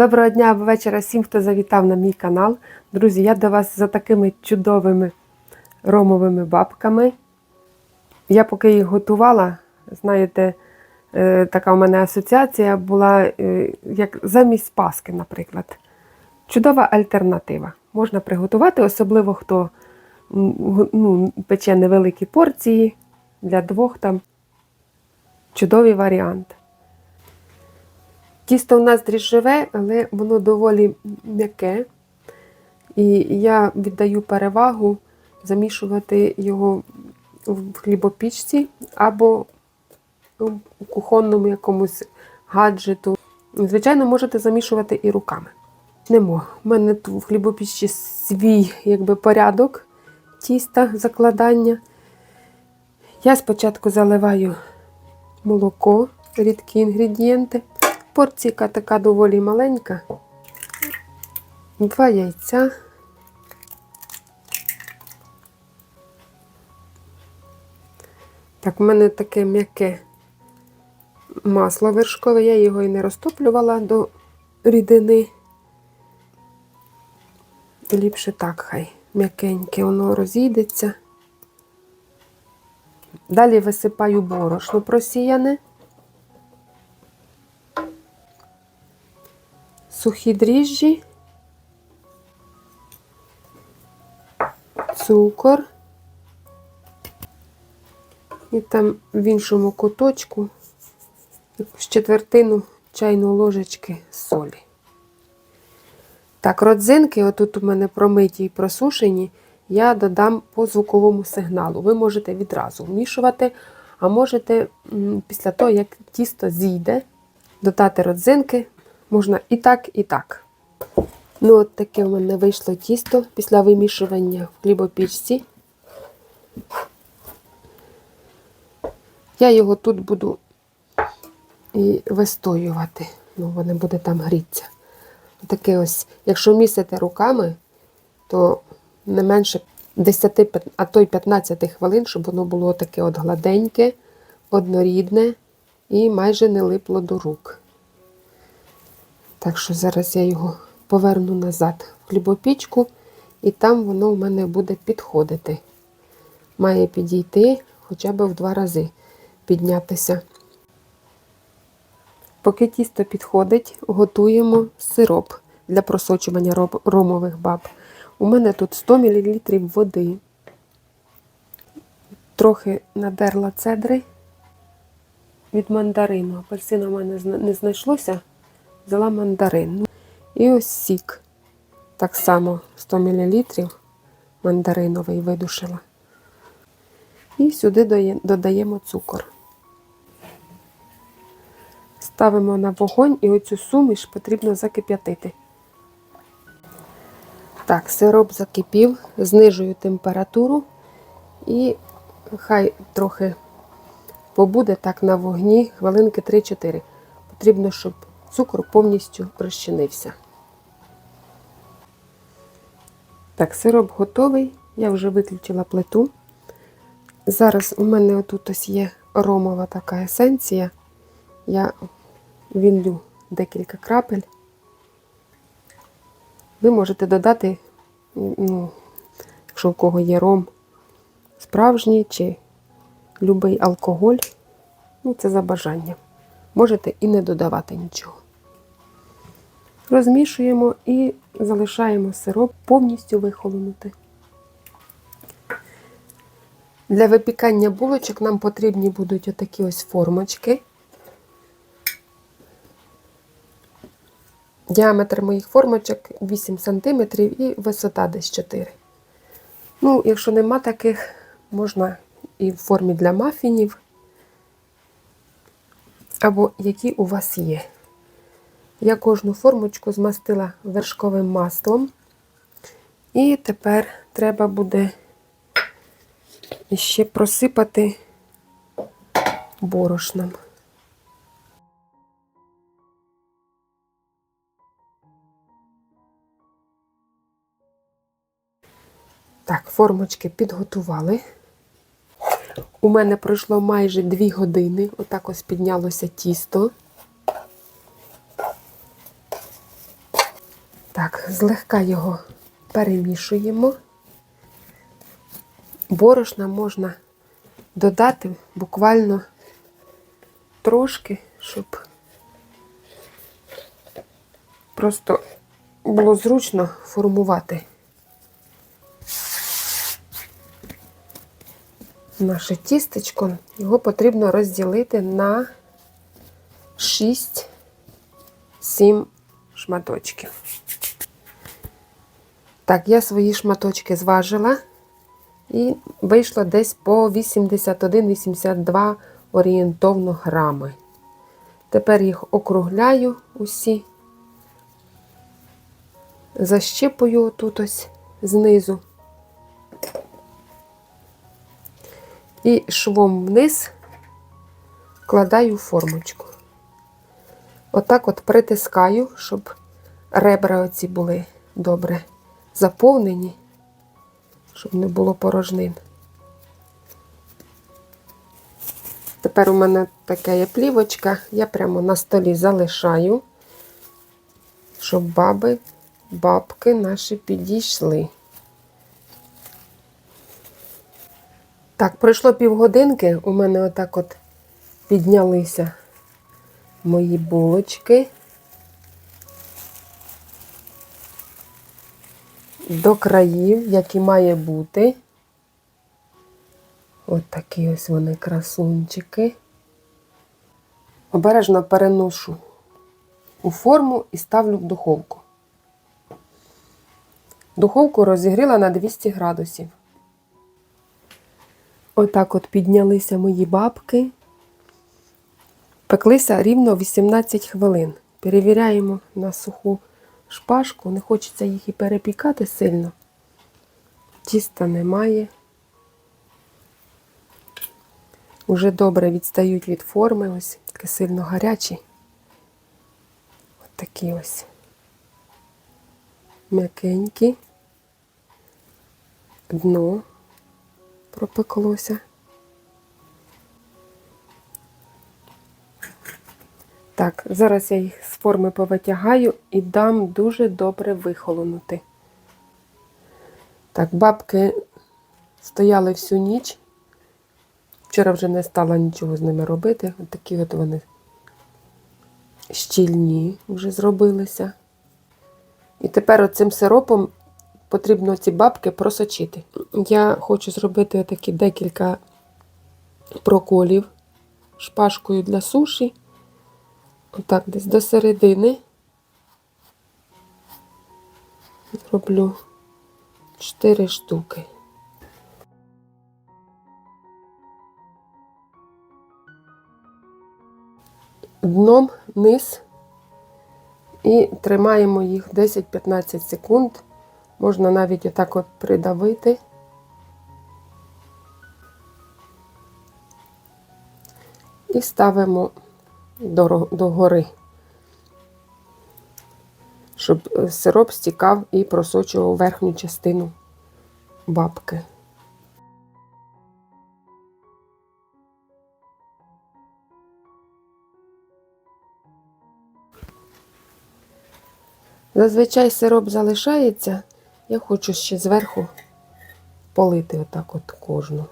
Доброго дня або вечора всім, хто завітав на мій канал. Друзі, я до вас за такими чудовими ромовими бабками. Я поки їх готувала, знаєте, е, така у мене асоціація була е, як замість паски, наприклад. Чудова альтернатива. Можна приготувати, особливо хто ну, пече невеликі порції для двох там. Чудовий варіант. Тісто у нас дріжджеве, але воно доволі м'яке. І я віддаю перевагу замішувати його в хлібопічці або у кухонному якомусь гаджету. Звичайно, можете замішувати і руками. Не можу. У мене в хлібопічці свій якби, порядок тіста закладання. Я спочатку заливаю молоко, рідкі інгредієнти. Порційка така доволі маленька. Два яйця. Так, в мене таке м'яке масло вершкове, я його і не розтоплювала до рідини. Ліпше так хай м'якеньке, воно розійдеться. Далі висипаю борошно просіяне. Сухі дріжджі, цукор. І там в іншому куточку якусь четвертину чайної ложечки солі. Так, родзинки, отут у мене промиті і просушені, я додам по звуковому сигналу. Ви можете відразу вмішувати, а можете після того, як тісто зійде, додати родзинки, Можна і так, і так. Ну, от таке в мене вийшло тісто після вимішування в хлібопічці. Я його тут буду і вистоювати. Ну, воно буде там грітися. Таке ось, якщо місите руками, то не менше 10, а то й 15 хвилин, щоб воно було таке от гладеньке, однорідне і майже не липло до рук. Так що зараз я його поверну назад в хлібопічку, і там воно в мене буде підходити. Має підійти хоча б в два рази піднятися. Поки тісто підходить, готуємо сироп для просочування ромових баб. У мене тут 100 мл води, трохи надерла цедри від мандарину. Апельсина в мене не знайшлося взяла мандарин. Ну, І ось сік. Так само 100 мл мандариновий видушила. І сюди додаємо цукор. Ставимо на вогонь і оцю суміш потрібно закип'ятити. Так, сироп закипів, знижую температуру і хай трохи побуде так на вогні хвилинки 3-4. Потрібно, щоб цукор повністю розчинився. Так, сироп готовий. Я вже виключила плиту. Зараз у мене отут ось є ромова така есенція. Я віллю декілька крапель. Ви можете додати, ну, якщо у кого є ром справжній чи любий алкоголь, ну, це за бажанням. Можете і не додавати нічого. Розмішуємо і залишаємо сироп повністю вихолонути. Для випікання булочок нам потрібні будуть отакі ось формочки. Діаметр моїх формочок 8 см і висота десь 4 Ну, якщо нема таких, можна і в формі для мафінів, або які у вас є. Я кожну формочку змастила вершковим маслом. І тепер треба буде ще просипати борошном. Так, формочки підготували. У мене пройшло майже 2 години. Отак ось піднялося тісто. Так, злегка його перемішуємо. Борошна можна додати буквально трошки, щоб просто було зручно формувати наше тістечко. Його потрібно розділити на 6-7 шматочків. Так, я свої шматочки зважила і вийшло десь по 81-82 орієнтовно грами. Тепер їх округляю усі, защипую тут ось знизу і швом вниз вкладаю формочку. Отак от притискаю, щоб ребра оці були добре заповнені, щоб не було порожнин. Тепер у мене така є плівочка, я прямо на столі залишаю, щоб баби, бабки наші підійшли. Так, пройшло півгодинки, у мене отак от піднялися мої булочки. До країв, як і має бути. От такі ось вони красунчики. Обережно переношу у форму і ставлю в духовку. Духовку розігріла на 200 градусів. Отак от піднялися мої бабки. Пеклися рівно 18 хвилин. Перевіряємо на суху шпажку. Не хочеться їх і перепікати сильно. Тіста немає. Уже добре відстають від форми, ось такі сильно гарячі. Такі ось м'якенькі. Дно пропеклося. Так, зараз я їх з форми повитягаю і дам дуже добре вихолонути. Так, бабки стояли всю ніч. Вчора вже не стала нічого з ними робити. От такі от вони щільні вже зробилися. І тепер оцим сиропом потрібно ці бабки просочити. Я хочу зробити такі декілька проколів шпажкою для суші. Отак, десь до середини. Зроблю 4 штуки. Дном низ і тримаємо їх 10-15 секунд. Можна навіть отак от придавити. І ставимо до, до гори, щоб сироп стікав і просочував верхню частину бабки. Зазвичай сироп залишається, я хочу ще зверху полити отак от кожну.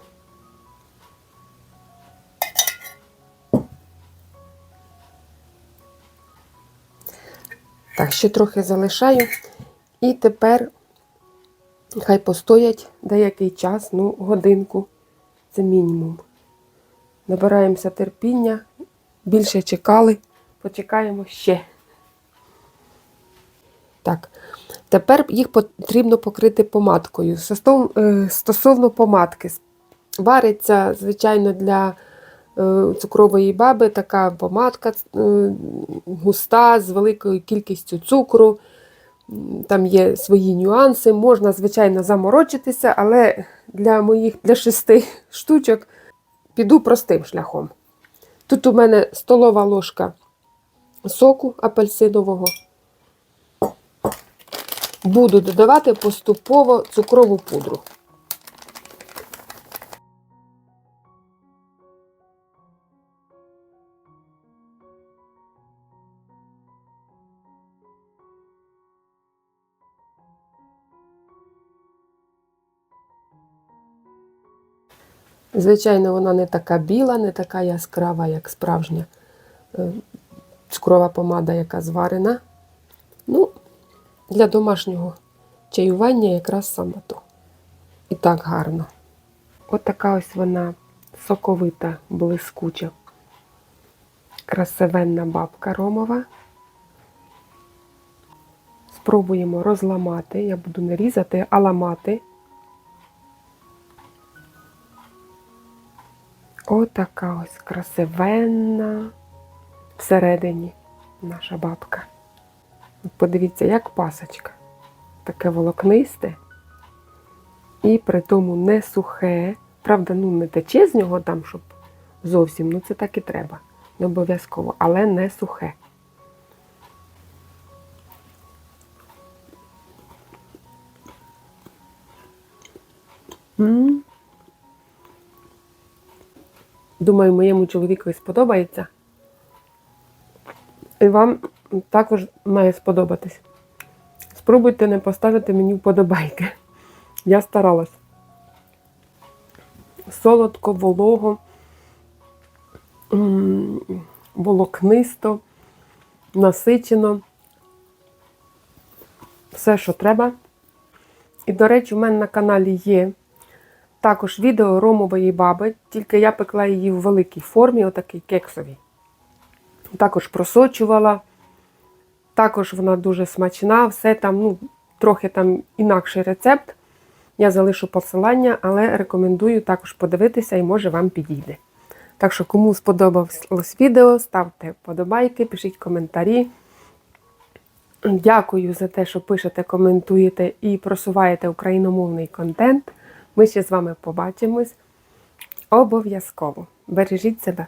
Так, ще трохи залишаю. І тепер хай постоять деякий час, ну, годинку. Це мінімум. Набираємося терпіння, більше чекали, почекаємо ще. Так, тепер їх потрібно покрити помадкою. е, Стосовно помадки, вариться, звичайно, для е, цукрової баби така помадка е, густа з великою кількістю цукру. Там є свої нюанси, можна, звичайно, заморочитися, але для моїх для шести штучок піду простим шляхом. Тут у мене столова ложка соку апельсинового буду додавати поступово цукрову пудру. Звичайно, вона не така біла, не така яскрава, як справжня е, цукрова помада, яка зварена. Ну, для домашнього чаювання якраз саме то. І так гарно. От така ось вона соковита, блискуча, красивенна бабка ромова. Спробуємо розламати. Я буду не різати, а ламати. Отака ось красивенна всередині наша бабка. Подивіться, як пасочка. Таке волокнисте. І при тому не сухе. Правда, ну не тече з нього там, щоб зовсім, ну це так і треба. Не обов'язково, але не сухе. М. Думаю, моєму чоловікові сподобається. І вам також має сподобатись. Спробуйте не поставити мені вподобайки. Я старалась. Солодко, волого, волокнисто, насичено. Все, що треба. І, до речі, у мене на каналі є також відео ромової баби, тільки я пекла її в великій формі, отакій кексовій. Також просочувала. Також вона дуже смачна, все там, ну, трохи там інакший рецепт. Я залишу посилання, але рекомендую також подивитися і може вам підійде. Так що, кому сподобалось відео, ставте вподобайки, пишіть коментарі. Дякую за те, що пишете, коментуєте і просуваєте україномовний контент. Ми ще з вами побачимось. Обов'язково. Бережіть себе.